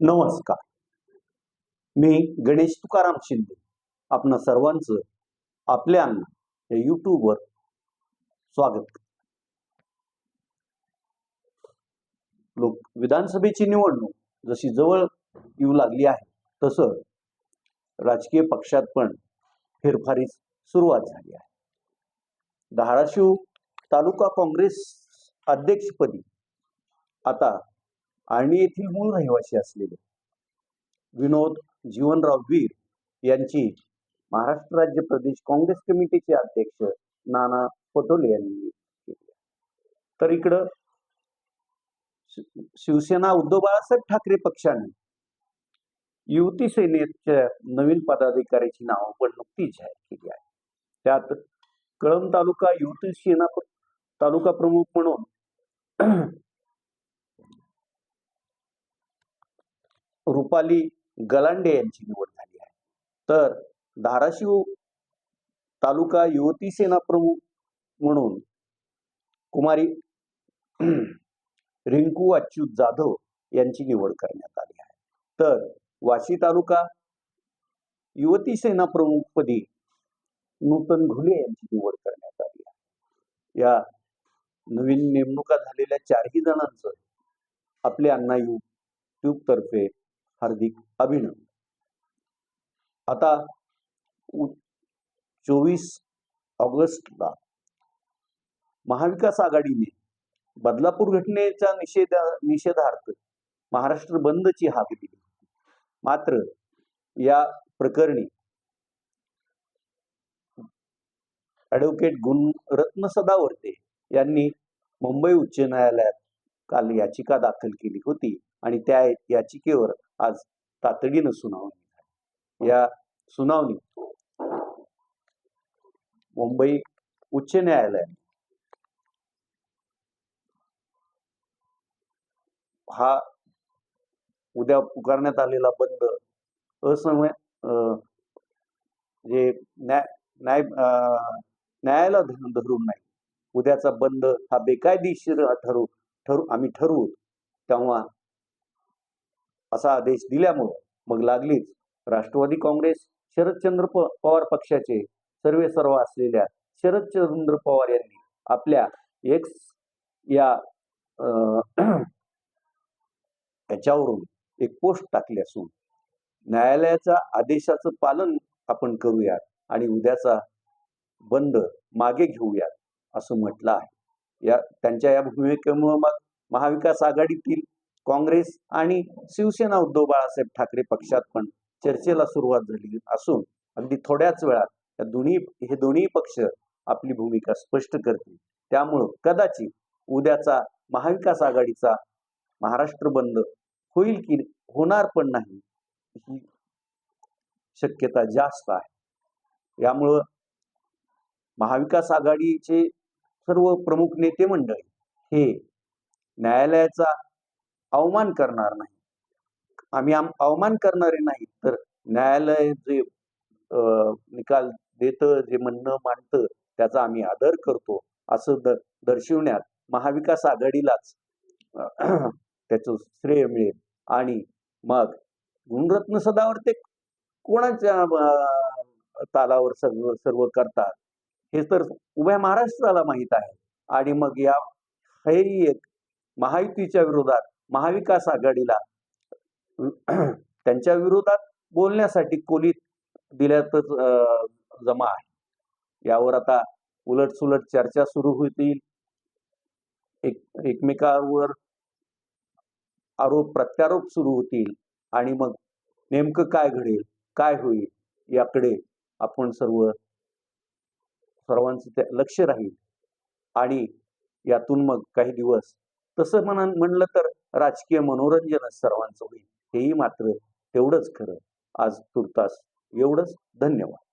नमस्कार. मी गणेश तुकाराम शिंदे. आपणा सर्वांचं आपल्या अण्णा या यूट्यूबवर स्वागत करतो. लोक विधानसभेची निवडणूक जशी जवळ येऊ लागली आहे तसं राजकीय पक्षात पण फेरफारीस सुरुवात झाली आहे. धाराशिव तालुका काँग्रेस अध्यक्षपदी आता आणि येथील मूळ रहिवासी असलेले विनोद जीवनराव वीर यांची महाराष्ट्र राज्य प्रदेश काँग्रेस कमिटीचे अध्यक्ष नाना पटोले यांनी केली. तर इकडं शिवसेना उद्धव बाळासाहेब ठाकरे पक्षाने युवती सेनेच्या नवीन पदाधिकाऱ्याची नावं पण नुकतीच जाहीर केली आहे. त्यात कळंब तालुका युवती सेना तालुका प्रमुख म्हणून रुपाली गलांडे यांची निवड झाली आहे. तर धाराशिव तालुका युवती सेना प्रमुख म्हणून कुमारी रिंकू अच्युत जाधव यांची निवड करण्यात आली आहे. तर वाशी तालुका युवती सेना प्रमुखपदी नूतन घुले यांची निवड करण्यात आली आहे. या नवीन नेमणुका झालेल्या चारही जणांचं आपले अण्णा युट्यूब तर्फे हार्दिक अभिनंदन. आता चोवीस ऑगस्टला महाविकास आघाडीने बदलापूर घटनेच्या निषेधा निषेधार्थ महाराष्ट्र बंदची हाक दिली. मात्र या प्रकरणी ॲडव्होकेट गुणरत्न सदावर्ते यांनी मुंबई उच्च न्यायालयात काल याचिका दाखल केली होती आणि त्या याचिकेवर आज तातडीनं सुनावणी या सुनावणी मुंबई उच्च न्यायालयाने हा उद्या पुकारण्यात आलेला बंद असमय अं, जे न्याय न्याय अं, न्यायाला धरून धरून नाही उद्याचा बंद हा बेकायदेशीर ठरू ठरू आम्ही ठरवू तेव्हा असा आदेश दिल्यामुळं मग लागलीच राष्ट्रवादी काँग्रेस शरदचंद्र पवार पक्षाचे सर्वे सर्व असलेल्या शरदचंद्र पवार यांनी आपल्या एक्स या अं, याच्यावरून एक पोस्ट टाकली असून न्यायालयाच्या आदेशाचं पालन आपण करूयात आणि उद्याचा बंद मागे घेऊयात असं म्हटलं आहे. या त्यांच्या या भूमिकेमुळे मग महाविकास आघाडीतील काँग्रेस आणि शिवसेना उद्धव बाळासाहेब ठाकरे पक्षात पण चर्चेला सुरुवात झाली असून अगदी थोड्याच वेळात या दोन्ही हे दोन्ही पक्ष आपली भूमिका स्पष्ट करतील. त्यामुळं कदाचित उद्याचा महाविकास आघाडीचा महाराष्ट्र बंद होईल की होणार पण नाही ही शक्यता जास्त आहे. यामुळं महाविकास आघाडीचे सर्व प्रमुख नेते मंडळी हे न्यायालयाचा अवमान करणार नाही. आम्ही आम अवमान करणारे नाही तर न्यायालय जे निकाल देतं जे म्हणणं मांडतं त्याचा आम्ही आदर करतो असं दर्शवण्यात महाविकास आघाडीलाच त्याचं श्रेय मिळेल. आणि मग गुणरत्न सदावर्ते कोणाच्या तालावर सर्व सर्व करतात? हे तर उभ्या महाराष्ट्राला माहीत आहे. आणि मग या हे एक महायुतीच्या विरोधात महाविकास आघाडीला त्यांच्या विरोधात बोलण्यासाठी कोलीत दिल्यातच जमा आहे. यावर आता उलट सुलट चर्चा सुरू होतील. एक एकमेकावर आरोप प्रत्यारोप सुरू होतील आणि मग नेमकं काय घडेल काय होईल याकडे आपण सर्व सर्वांचं लक्ष राहील. आणि यातून मग काही दिवस तसं म्हणा म्हणलं तर राजकीय मनोरंजनच सर्वांचं होईल हेही मात्र तेवढंच खरं. आज तुर्तास एवढंच. धन्यवाद.